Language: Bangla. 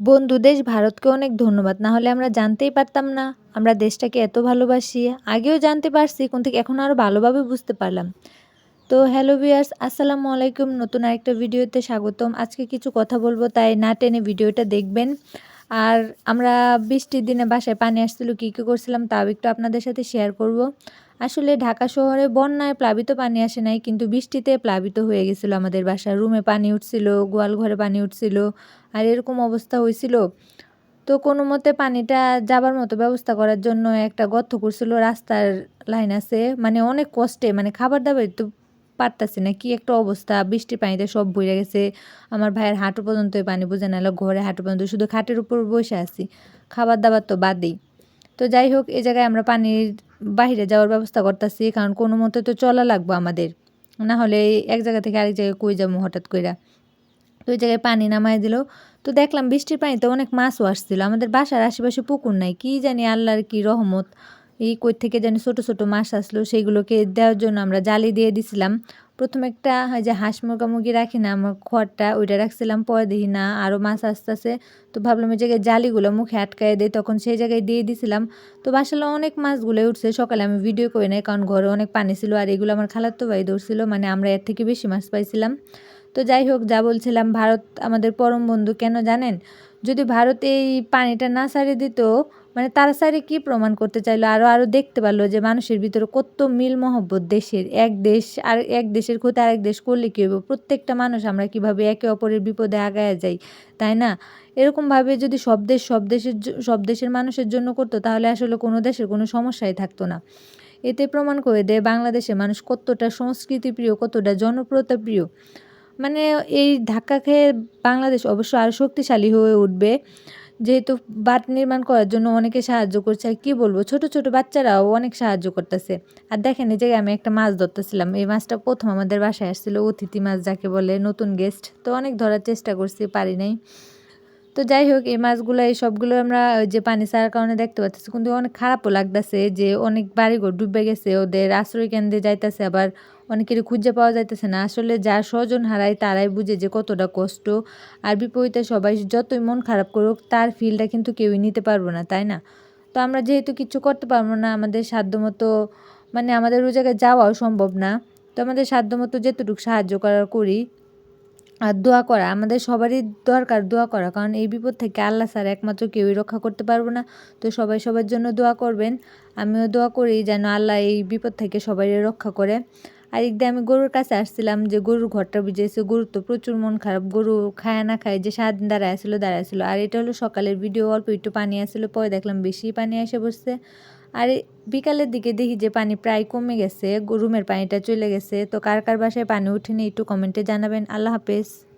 বন্ধু, দেশ ভারতকে অনেক ধন্যবাদ। না হলে আমরা জানতেই পারতাম না। আমরা দেশটাকে এত ভালোবাসি। আগেও জানতে পারছি কোন থেকে এখন আরও ভালোভাবে বুঝতে পারলাম। তো হ্যালো ভিয়ার্স আসসালামু আলাইকুম। নতুন আরেকটা ভিডিওতে স্বাগতম। আজকে কিছু কথা বলব, তাই না টেনে ভিডিওটা দেখবেন। আর আমরা বৃষ্টির দিনে বাসায় পানি আসছিল, কী কী করছিলাম তাও একটু আপনাদের সাথে শেয়ার করব। আসলে ঢাকা শহরে বন্যায় প্লাবিত পানি আসে নাই, কিন্তু বৃষ্টিতে প্লাবিত হয়ে গেছিল আমাদের বাসার রুমে পানি উঠছিল, গোয়াল ঘরে পানি উঠছিল, আর এরকম অবস্থা হয়েছিল। তো কোনো মতে পানিটা যাবার মতো ব্যবস্থা করার জন্য একটা গর্ত করছিল রাস্তার লাইন আছে। মানে অনেক কষ্টে মানে খাবার দাবার তো পারতাছি না, কি একটা অবস্থা, বৃষ্টির পানিতে সব বইরে গেছে। আমার ভাইয়ের হাঁটু পর্যন্ত পানি বুঝে না ঘরে হাঁটু পর্যন্ত, শুধু খাটের উপর বসে আছি। খাবার দাবার তো বাদেই। তো যাই হোক এই জায়গায় আমরা পানির বাহিরে যাওয়ার ব্যবস্থা করতেছি, কারণ কোনো মতে তো চলা লাগবো আমাদের। না হলে এক জায়গা থেকে আরেক জায়গায় কই যাব হঠাৎ কইরা। তো ওই জায়গায় পানি নামাই দিল। তো দেখলাম বৃষ্টির পানিতে অনেক মাছও আসছিল। আমাদের বাসার আশেপাশে পুকুর নাই, কি জানি আল্লাহর কি রহমত। এই কই থেকে জানি ছোট ছোট মাছ আসলো সেইগুলোকে দেওয়ার জন্য আমরা জালি দিয়ে দিছিলাম। প্রথমে একটা যে হাঁস মুরগা রাখি না, আমার খড়টা ওইটা রাখছিলাম, পরে দেখি না আরও মাছ আসতেছে। তো ভাবলাম ওই জায়গায় জালিগুলো মুখে আটকায় দিই, তখন সেই জায়গায় দিয়ে দিছিলাম। তো বাসালে অনেক মাছগুলো উঠছে, সকালে আমি ভিডিও করি নাই, কারণ ঘরে অনেক পানি ছিল আর এগুলো আমার খালাতো ভাই ধরছিল মানে আমরা এর থেকে বেশি মাছ পাইছিলাম। তো যাই হোক, যা বলছিলাম, ভারত আমাদের পরম বন্ধু, কেন জানেন? যদি ভারত এই পানিটা না সারিয়ে দিত মানে তারা সারে কি প্রমাণ করতে চাইলো? আরও আরও দেখতে পারল যে মানুষের ভিতরে কত মিল মহব্বত দেশের। এক দেশ আর এক দেশের ক্ষতি আরেক দেশ করলে কী হইব? প্রত্যেকটা মানুষ আমরা কীভাবে একে অপরের বিপদে আগায় যাই, তাই না? এরকমভাবে যদি সব দেশ, সব দেশের সব দেশের মানুষের জন্য করতো, তাহলে আসলে কোনো দেশের কোনো সমস্যাই থাকতো না। এতে প্রমাণ করে দেয় বাংলাদেশের মানুষ কতটা সংস্কৃতি প্রিয় কতটা জনপ্রিয়তা প্রিয় মানে এই ধাক্কা খেয়ে বাংলাদেশ অবশ্য আরও শক্তিশালী হয়ে উঠবে। যেহেতু বাট নির্মাণ করার জন্য অনেকে সাহায্য করছে, আর কী বলব? ছোট ছোট বাচ্চারাও অনেক সাহায্য করতেছে। আর দেখেন, এই জায়গায় আমি একটা মাছ ধরতেছিলাম। এই মাছটা প্রথম আমাদের বাসায় আসছিল, অতিথি মাছ যাকে বলে নতুন গেস্ট তো অনেক ধরার চেষ্টা করছি, পারি নাই। তো যাই হোক, এই মাছগুলো, এই সবগুলো আমরা যে পানি ছাড়ার কারণে দেখতে পাচ্ছি কিন্তু অনেক খারাপও লাগতেছে যে অনেক বাড়িঘর ডুবে গেছে, ওদের আশ্রয় কেন্দ্রে যাইতেছে, আবার অনেকের খুঁজে পাওয়া যাইতেছে না। আসলে যা স্বজন হারায়, তারাই বুঝে যে কতটা কষ্ট। আর বিপরীতে সবাই যতই মন খারাপ করুক, তার ফিলটা কিন্তু কেউই নিতে পারব না, তাই না? তো আমরা যেহেতু কিছু করতে পারব না, আমাদের সাধ্যমতো মানে আমাদের ওই জায়গায় যাওয়াও সম্ভব না। তো আমাদের সাধ্যমতো যেতটুকু সাহায্য করার করি। আর দোয়া করা, আমাদের সবারই দরকার দোয়া করা। কারণ এই বিপদ থেকে আল্লাহ স্যার একমাত্র কেউই রক্ষা করতে পারব না। তো সবাই সবার জন্য দোয়া করবেন। আমিও দোয়া করি যেন আল্লাহ এই বিপদ থেকে সবাই রক্ষা করে। আর একদিন আমি গরুর কাছে আসছিলাম যে গরুর ঘরটা ভিজেছে, গরুর তো প্রচুর মন খারাপ, গরু খায় না খায় যে সারাদিন দাঁড়ায় আসছিল দাঁড়ায় আসছিল আর এটা হলো সকালের ভিডিও অল্প একটু পানি আসছিল পরে দেখলাম বেশি পানি এসে বসছে। আর বিকালের দিকে দেখি যে পানি প্রায় কমে গেছে, রুমের পানিটা চলে গেছে। তো কার কার বাসায় পানি উঠেনি একটু কমেন্টে জানাবেন। আল্লাহ হাফেজ।